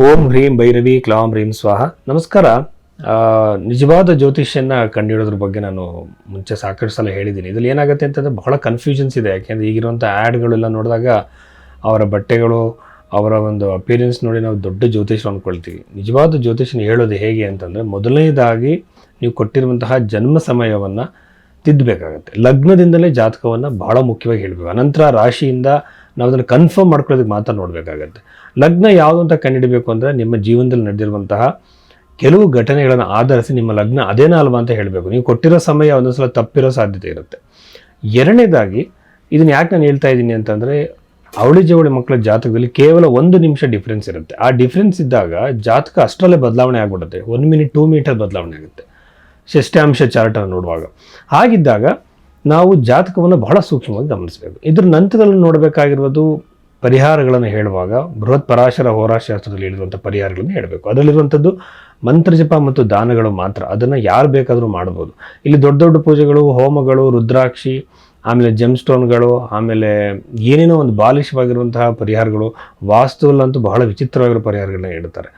ಓಂ ಹ್ರೀಂ ಭೈರವಿ ಕ್ಲಾಂ ಹ್ರೀಂ ಸ್ವಾಹ. ನಮಸ್ಕಾರ. ನಿಜವಾದ ಜ್ಯೋತಿಷ್ಯನ ಕಂಡುಹಿಡೋದ್ರ ಬಗ್ಗೆ ನಾನು ಮುಂಚೆ ಸಾಕಷ್ಟು ಸಲ ಹೇಳಿದ್ದೀನಿ. ಇದರಲ್ಲಿ ಏನಾಗುತ್ತೆ ಅಂತಂದರೆ ಬಹಳ ಕನ್ಫ್ಯೂಷನ್ಸ್ ಇದೆ. ಯಾಕೆಂದರೆ ಈಗಿರುವಂಥ ಆ್ಯಡ್ಗಳೆಲ್ಲ ನೋಡಿದಾಗ ಅವರ ಬಟ್ಟೆಗಳು, ಅವರ ಒಂದು ಅಪಿಯರೆನ್ಸ್ ನೋಡಿ ನಾವು ದೊಡ್ಡ ಜ್ಯೋತಿಷ್ಯ ಅಂದ್ಕೊಳ್ತೀವಿ ನಿಜವಾದ ಜ್ಯೋತಿಷ್ಯನ ಹೇಳೋದು ಹೇಗೆ ಅಂತಂದರೆ ಮೊದಲನೇದಾಗಿ ನೀವು ಕೊಟ್ಟಿರುವಂತಹ ಜನ್ಮ ಸಮಯವನ್ನು ತಿದ್ದಬೇಕಾಗತ್ತೆ. ಲಗ್ನದಿಂದಲೇ ಜಾತಕವನ್ನು ಬಹಳ ಮುಖ್ಯವಾಗಿ ಹೇಳಬೇಕು. ಅನಂತರ ರಾಶಿಯಿಂದ ನಾವು ಅದನ್ನು ಕನ್ಫರ್ಮ್ ಮಾಡ್ಕೊಳ್ಳೋದಕ್ಕೆ ಮಾತ್ರ ನೋಡಬೇಕಾಗತ್ತೆ. ಲಗ್ನ ಯಾವುದು ಅಂತ ಕಂಡುಹಿಡಬೇಕು ಅಂದರೆ ನಿಮ್ಮ ಜೀವನದಲ್ಲಿ ನಡೆದಿರುವಂತಹ ಕೆಲವು ಘಟನೆಗಳನ್ನು ಆಧರಿಸಿ ನಿಮ್ಮ ಲಗ್ನ ಅದೇನಾ ಅಲ್ವಾ ಅಂತ ಹೇಳಬೇಕು. ನೀವು ಕೊಟ್ಟಿರೋ ಸಮಯ ಒಂದೊಂದ್ಸಲ ತಪ್ಪಿರೋ ಸಾಧ್ಯತೆ ಇರುತ್ತೆ. ಎರಡನೇದಾಗಿ ಇದನ್ನ ಯಾಕೆ ನಾನು ಹೇಳ್ತಾ ಇದ್ದೀನಿ ಅಂತಂದರೆ ಅವಳಿ ಜವಳಿ ಮಕ್ಕಳ ಜಾತಕದಲ್ಲಿ ಕೇವಲ ಒಂದು ನಿಮಿಷ ಡಿಫ್ರೆನ್ಸ್ ಇರುತ್ತೆ. ಆ ಡಿಫ್ರೆನ್ಸ್ ಇದ್ದಾಗ ಜಾತಕ ಅಷ್ಟರಲ್ಲೇ ಬದಲಾವಣೆ ಆಗಿಬಿಡುತ್ತೆ. ಒನ್ ಮಿನಿಟ್ ಟೂ ಮೀಟರ್ ಬದಲಾವಣೆ ಆಗುತ್ತೆ. ಷಷ್ಠಾಂಶ ಚಾರ್ಟನ್ನು ನೋಡುವಾಗ. ಹಾಗಿದ್ದಾಗ ನಾವು ಜಾತಕವನ್ನು ಬಹಳ ಸೂಕ್ಷ್ಮವಾಗಿ ಗಮನಿಸಬೇಕು. ಇದ್ರ ನಂತರದಲ್ಲಿ ನೋಡಬೇಕಾಗಿರೋದು ಪರಿಹಾರಗಳನ್ನು ಹೇಳುವಾಗ ಬೃಹತ್ ಪರಾಶರ ಹೋರಾಶಾಸ್ತ್ರದಲ್ಲಿ ಹೇಳಿರುವಂಥ ಪರಿಹಾರಗಳನ್ನು ಹೇಳಬೇಕು. ಅದರಲ್ಲಿರುವಂಥದ್ದು ಮಂತ್ರಜಪ ಮತ್ತು ದಾನಗಳು ಮಾತ್ರ. ಅದನ್ನು ಯಾರು ಬೇಕಾದರೂ ಮಾಡ್ಬೋದು. ಇಲ್ಲಿ ದೊಡ್ಡ ದೊಡ್ಡ ಪೂಜೆಗಳು, ಹೋಮಗಳು, ರುದ್ರಾಕ್ಷಿ, ಆಮೇಲೆ ಜೆಮ್ ಸ್ಟೋನ್ಗಳು ಆಮೇಲೆ ಏನೇನೋ ಒಂದು ಬಾಲಿಶವಾಗಿರುವಂತಹ ಪರಿಹಾರಗಳು, ವಾಸ್ತುವಲ್ಲಂತೂ ಬಹಳ ವಿಚಿತ್ರವಾಗಿರೋ ಪರಿಹಾರಗಳನ್ನ ಹೇಳ್ತಾರೆ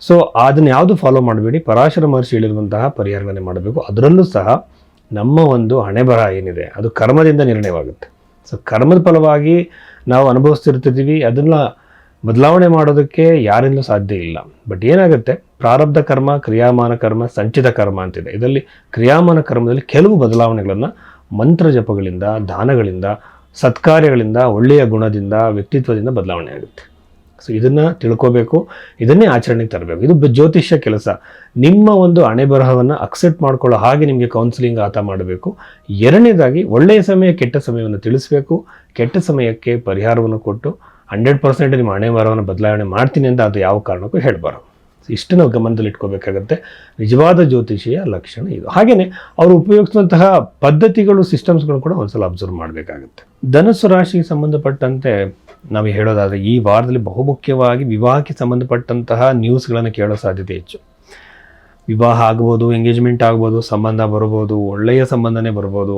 ಸೊ ಅದನ್ನು ಯಾವುದು ಫಾಲೋ ಮಾಡಬೇಡಿ. ಪರಾಶರ ಮಹರ್ಷಿ ಹೇಳಿರುವಂತಹ ಪರಿಹಾರಗಳನ್ನೇ ಮಾಡಬೇಕು. ಅದರಲ್ಲೂ ಸಹ ನಮ್ಮ ಒಂದು ಹಣೆ ಬರಹ ಏನಿದೆ, ಅದು ಕರ್ಮದಿಂದ ನಿರ್ಣಯವಾಗುತ್ತೆ. ಸೊ ಕರ್ಮದ ಫಲವಾಗಿ ನಾವು ಅನುಭವಿಸ್ತಿರ್ತಿದ್ದೀವಿ ಅದನ್ನ ಬದಲಾವಣೆ ಮಾಡೋದಕ್ಕೆ ಯಾರಿಂದಲೂ ಸಾಧ್ಯ ಇಲ್ಲ. ಬಟ್ ಏನಾಗುತ್ತೆ? ಪ್ರಾರಬ್ಧ ಕರ್ಮ, ಕ್ರಿಯಾಮಾನ ಕರ್ಮ, ಸಂಚಿತ ಕರ್ಮ ಅಂತಿದೆ. ಇದರಲ್ಲಿ ಕ್ರಿಯಾಮಾನ ಕರ್ಮದಲ್ಲಿ ಕೆಲವು ಬದಲಾವಣೆಗಳನ್ನು ಮಂತ್ರ ಜಪಗಳಿಂದ, ದಾನಗಳಿಂದ, ಸತ್ಕಾರ್ಯಗಳಿಂದ, ಒಳ್ಳೆಯ ಗುಣದಿಂದ, ವ್ಯಕ್ತಿತ್ವದಿಂದ ಬದಲಾವಣೆ ಆಗುತ್ತೆ. ಸೊ ಇದನ್ನು ತಿಳ್ಕೋಬೇಕು, ಇದನ್ನೇ ಆಚರಣೆಗೆ ತರಬೇಕು. ಇದು ಜ್ಯೋತಿಷ್ಯ ಕೆಲಸ. ನಿಮ್ಮ ಒಂದು ಹಣೆ ಬರಹವನ್ನು ಅಕ್ಸೆಪ್ಟ್ ಮಾಡ್ಕೊಳ್ಳೋ ಹಾಗೆ ನಿಮಗೆ ಕೌನ್ಸಿಲಿಂಗ್ ಆತ ಮಾಡಬೇಕು. ಎರಡನೇದಾಗಿ ಒಳ್ಳೆಯ ಸಮಯ ಕೆಟ್ಟ ಸಮಯವನ್ನು ತಿಳಿಸಬೇಕು. ಕೆಟ್ಟ ಸಮಯಕ್ಕೆ ಪರಿಹಾರವನ್ನು ಕೊಟ್ಟು ಹಂಡ್ರೆಡ್ ಪರ್ಸೆಂಟ್ ನಿಮ್ಮ ಹಣೆ ಮರವನ್ನು ಬದಲಾವಣೆ ಮಾಡ್ತೀನಿ ಅಂತ ಅದು ಯಾವ ಕಾರಣಕ್ಕೂ ಹೇಳಬಾರ್ದು. ಇಷ್ಟು ನಾವು ಗಮನದಲ್ಲಿ ಇಟ್ಕೋಬೇಕಾಗತ್ತೆ. ನಿಜವಾದ ಜ್ಯೋತಿಷಿಯ ಲಕ್ಷಣ ಇದು. ಹಾಗೆಯೇ ಅವರು ಉಪಯೋಗಿಸುವಂತಹ ಪದ್ಧತಿಗಳು ಸಿಸ್ಟಮ್ಸ್ಗಳು ಕೂಡ ಒಂದ್ಸಲ ಅಬ್ಸರ್ವ್ ಮಾಡಬೇಕಾಗುತ್ತೆ. ಧನಸ್ಸು ರಾಶಿಗೆ ಸಂಬಂಧಪಟ್ಟಂತೆ ನಾವು ಹೇಳೋದಾದರೆ ಈ ವಾರದಲ್ಲಿ ಬಹುಮುಖ್ಯವಾಗಿ ವಿವಾಹಕ್ಕೆ ಸಂಬಂಧಪಟ್ಟಂತಹ ನ್ಯೂಸ್ಗಳನ್ನು ಕೇಳೋ ಸಾಧ್ಯತೆ ಹೆಚ್ಚು. ವಿವಾಹ ಆಗ್ಬೋದು ಎಂಗೇಜ್ಮೆಂಟ್ ಆಗ್ಬೋದು, ಸಂಬಂಧ ಬರ್ಬೋದು, ಒಳ್ಳೆಯ ಸಂಬಂಧನೇ ಬರ್ಬೋದು,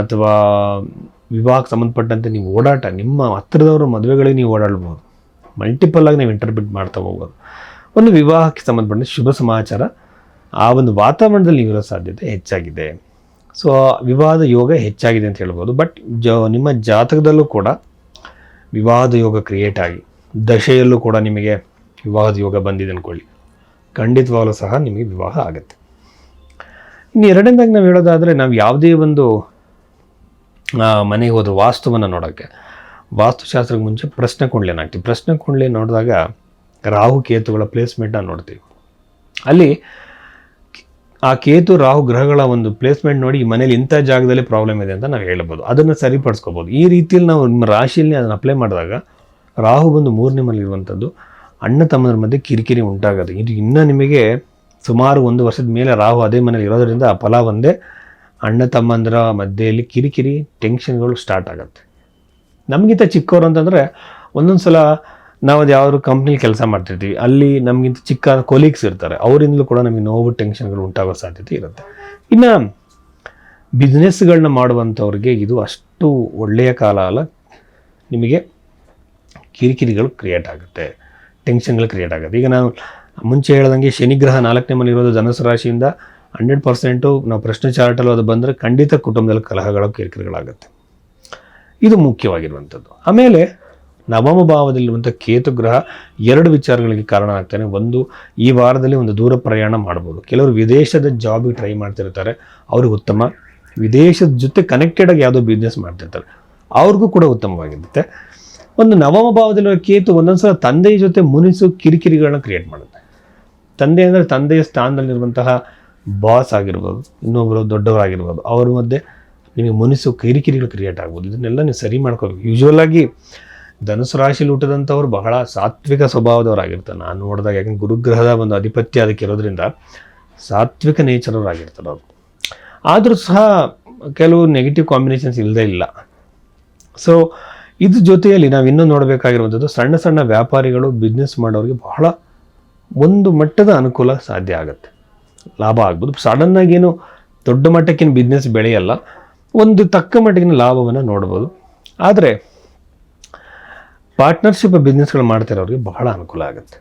ಅಥವಾ ವಿವಾಹಕ್ಕೆ ಸಂಬಂಧಪಟ್ಟಂತೆ ನೀವು ಓಡಾಟ, ನಿಮ್ಮ ಹತ್ತಿರದವ್ರ ಮದುವೆಗಳಿಗೆ ನೀವು ಓಡಾಡ್ಬೋದು. ಮಲ್ಟಿಪಲ್ ಆಗಿ ನೀವು ಇಂಟರ್ಪ್ರಿಟ್ ಮಾಡ್ತಾ ಹೋಗ್ಬೋದು ಒಂದು ವಿವಾಹಕ್ಕೆ ಸಂಬಂಧಪಟ್ಟ ಶುಭ ಸಮಾಚಾರ, ಆ ಒಂದು ವಾತಾವರಣದಲ್ಲಿ ಇರೋ ಸಾಧ್ಯತೆ ಹೆಚ್ಚಾಗಿದೆ. ಸೊ ವಿವಾಹದ ಯೋಗ ಹೆಚ್ಚಾಗಿದೆ ಅಂತ ಹೇಳ್ಬೋದು. ಬಟ್ ಜ, ನಿಮ್ಮ ಜಾತಕದಲ್ಲೂ ಕೂಡ ವಿವಾಹದ ಯೋಗ ಕ್ರಿಯೇಟ್ ಆಗಿ, ದಶೆಯಲ್ಲೂ ಕೂಡ ನಿಮಗೆ ವಿವಾಹದ ಯೋಗ ಬಂದಿದೆ ಅಂದ್ಕೊಳ್ಳಿ. ಖಂಡಿತವಾಗಲೂ ಸಹ ನಿಮಗೆ ವಿವಾಹ ಆಗುತ್ತೆ. ಇನ್ನು ಎರಡನೇದಾಗಿ ನಾವು ಹೇಳೋದಾದರೆ, ನಾವು ಯಾವುದೇ ಒಂದು ಮನೆಗೆ ಹೋದ ವಾಸ್ತುವನ್ನು ನೋಡೋಕ್ಕೆ. ವಾಸ್ತುಶಾಸ್ತ್ರಕ್ಕೆ ಮುಂಚೆ ಪ್ರಶ್ನೆ ಕುಂಡ್ಲೇನ ಹಾಕ್ತೀವಿ ಪ್ರಶ್ನೆ ಕುಂಡ್ಲಿ ನೋಡಿದಾಗ ರಾಹು ಕೇತುಗಳ ಪ್ಲೇಸ್ಮೆಂಟನ್ನು ನೋಡ್ತೀವಿ. ಅಲ್ಲಿ ಆ ಕೇತು ರಾಹು ಗ್ರಹಗಳ ಒಂದು ಪ್ಲೇಸ್ಮೆಂಟ್ ನೋಡಿ ಈ ಮನೇಲಿ ಇಂಥ ಜಾಗದಲ್ಲಿ ಪ್ರಾಬ್ಲಮ್ ಇದೆ ಅಂತ ನಾವು ಹೇಳ್ಬೋದು. ಅದನ್ನು ಸರಿಪಡಿಸ್ಕೋಬೋದು. ಈ ರೀತಿಯಲ್ಲಿ ನಾವು ನಿಮ್ಮ ರಾಶಿಯಲ್ಲಿ ಅದನ್ನು ಅಪ್ಲೈ ಮಾಡಿದಾಗ ರಾಹು ಬಂದು ಮೂರನೇ ಮನೇಲಿರುವಂಥದ್ದು ಅಣ್ಣ ತಮ್ಮನ ಮಧ್ಯೆ ಕಿರಿಕಿರಿ ಉಂಟಾಗೋದು. ಇದು ಇನ್ನೂ ನಿಮಗೆ ಸುಮಾರು ಒಂದು ವರ್ಷದ ಮೇಲೆ ರಾಹು ಅದೇ ಮನೇಲಿ ಇರೋದರಿಂದ ಫಲ ಒಂದೇ. ಅಣ್ಣ ತಮ್ಮಂದ್ರ ಮಧ್ಯೆಯಲ್ಲಿ ಕಿರಿಕಿರಿ ಟೆನ್ಷನ್ಗಳು ಸ್ಟಾರ್ಟ್ ಆಗುತ್ತೆ. ನಮಗಿಂತ ಚಿಕ್ಕವರು ಅಂತಂದರೆ ಒಂದೊಂದು ಸಲ ನಾವು ಅದು ಯಾವ್ದಾದ್ರು ಕಂಪ್ನಿಲಿ ಕೆಲಸ ಮಾಡ್ತಿರ್ತೀವಿ. ಅಲ್ಲಿ ನಮಗಿಂತ ಚಿಕ್ಕ ಕೊಲೀಗ್ಸ್ ಇರ್ತಾರೆ. ಅವರಿಂದಲೂ ಕೂಡ ನಮಗೆ ನೋವು ಟೆನ್ಷನ್ಗಳು ಉಂಟಾಗೋ ಸಾಧ್ಯತೆ ಇರುತ್ತೆ. ಇನ್ನು ಬಿಸ್ನೆಸ್ಗಳನ್ನ ಮಾಡುವಂಥವ್ರಿಗೆ ಇದು ಅಷ್ಟು ಒಳ್ಳೆಯ ಕಾಲ ಅಲ್ಲ. ನಿಮಗೆ ಕಿರಿಕಿರಿಗಳು ಕ್ರಿಯೇಟ್ ಆಗುತ್ತೆ. ಟೆನ್ಷನ್ಗಳು ಕ್ರಿಯೇಟ್ ಆಗುತ್ತೆ. ಈಗ ನಾನು ಮುಂಚೆ ಹೇಳ್ದಂಗೆ ಶನಿಗ್ರಹ ನಾಲ್ಕನೇ ಮನೆ ಇರೋದು ಧನಸು ರಾಶಿಯಿಂದ ಹಂಡ್ರೆಡ್ ಪರ್ಸೆಂಟು ನಾವು ಪ್ರಶ್ನೆ ಚಾರ್ಟಲ್ಲಿ ಅದು ಬಂದರೆ ಖಂಡಿತ ಕುಟುಂಬದಲ್ಲಿ ಕಲಹಗಳು, ಕಿರಿಕಿರಿಗಳಾಗುತ್ತೆ. ಇದು ಮುಖ್ಯವಾಗಿರುವಂಥದ್ದು. ಆಮೇಲೆ ನವಮ ಭಾವದಲ್ಲಿರುವಂಥ ಕೇತು ಗ್ರಹ ಎರಡು ವಿಚಾರಗಳಿಗೆ ಕಾರಣ ಆಗ್ತಾನೆ. ಒಂದು, ಈ ವಾರದಲ್ಲಿ ಒಂದು ದೂರ ಪ್ರಯಾಣ ಮಾಡ್ಬೋದು. ಕೆಲವರು ವಿದೇಶದ ಜಾಬಿಗೆ ಟ್ರೈ ಮಾಡ್ತಿರ್ತಾರೆ. ಅವ್ರಿಗೆ ಉತ್ತಮ. ವಿದೇಶದ ಜೊತೆ ಕನೆಕ್ಟೆಡ್ ಆಗಿ ಯಾವುದೋ ಬಿಸ್ನೆಸ್ ಮಾಡ್ತಿರ್ತಾರೆ. ಅವ್ರಿಗೂ ಕೂಡ ಉತ್ತಮವಾಗಿರುತ್ತೆ. ಒಂದು ನವಮ ಭಾವದಲ್ಲಿರೋ ಕೇತು ಒಂದೊಂದ್ಸಲ ತಂದೆಯ ಜೊತೆ ಮುನಿಸು ಕಿರಿಕಿರಿಗಳನ್ನ ಕ್ರಿಯೇಟ್ ಮಾಡುತ್ತೆ. ತಂದೆ ಅಂದರೆ ತಂದೆಯ ಸ್ಥಾನದಲ್ಲಿರುವಂತಹ ಬಾಸ್ ಆಗಿರ್ಬೋದು ಇನ್ನೊಬ್ಬರು ದೊಡ್ಡವರಾಗಿರ್ಬೋದು, ಅವ್ರ ಮಧ್ಯೆ ನಿಮಗೆ ಮನಸ್ಸು ಕಿರಿಕಿರಿಗಳು ಕ್ರಿಯೇಟ್ ಆಗ್ಬೋದು. ಇದನ್ನೆಲ್ಲ ನೀವು ಸರಿ ಮಾಡ್ಕೋಬೇಕು. ಯೂಶ್ವಲ್ ಆಗಿ ಧನುಸು ರಾಶಿಲಿ ಹುಟ್ಟಿದಂಥವ್ರು ಬಹಳ ಸಾತ್ವಿಕ ಸ್ವಭಾವದವರಾಗಿರ್ತಾರೆ. ನಾನು ನೋಡಿದಾಗ ಯಾಕಂದ್ರೆ ಗುರುಗ್ರಹದ ಒಂದು ಅಧಿಪತ್ಯ ಅದಕ್ಕೆ ಇರೋದ್ರಿಂದ ಸಾತ್ವಿಕ ನೇಚರವರಾಗಿರ್ತಾರೆ ಅವರು. ಆದರೂ ಸಹ ಕೆಲವು ನೆಗೆಟಿವ್ ಕಾಂಬಿನೇಷನ್ಸ್ ಇಲ್ಲದೇ ಇಲ್ಲ. ಸೊ ಇದ್ರ ಜೊತೆಯಲ್ಲಿ ನಾವು ಇನ್ನೂ ನೋಡಬೇಕಾಗಿರುವಂಥದ್ದು ಸಣ್ಣ ಸಣ್ಣ ವ್ಯಾಪಾರಿಗಳು ಬಿಸ್ನೆಸ್ ಮಾಡೋರಿಗೆ ಬಹಳ ಒಂದು ಮಟ್ಟದ ಅನುಕೂಲ ಸಾಧ್ಯ ಆಗುತ್ತೆ. ಲಾಭ ಆಗ್ಬೋದು. ಸಡನ್ನಾಗಿ ಏನು ದೊಡ್ಡ ಮಟ್ಟಕ್ಕಿನ ಬಿಸ್ನೆಸ್ ಬೆಳೆಯಲ್ಲ, ಒಂದು ತಕ್ಕ ಮಟ್ಟಿಗಿನ ಲಾಭವನ್ನು ನೋಡ್ಬೋದು. ಆದರೆ ಪಾರ್ಟ್ನರ್ಶಿಪ್ ಬಿಸ್ನೆಸ್ಗಳು ಮಾಡ್ತಿರೋರಿಗೆ ಬಹಳ ಅನುಕೂಲ ಆಗುತ್ತೆ.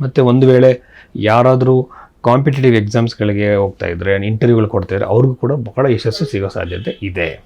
ಮತ್ತು ಒಂದು ವೇಳೆ ಯಾರಾದರೂ ಕಾಂಪಿಟೇಟಿವ್ ಎಕ್ಸಾಮ್ಸ್ಗಳಿಗೆ ಹೋಗ್ತಾ ಇದ್ದರೆ ಇಂಟರ್ವ್ಯೂಗಳು ಕೊಡ್ತಾಯಿದ್ರೆ ಅವ್ರಿಗೂ ಕೂಡ ಬಹಳ ಯಶಸ್ಸು ಸಿಗೋ ಸಾಧ್ಯತೆ ಇದೆ.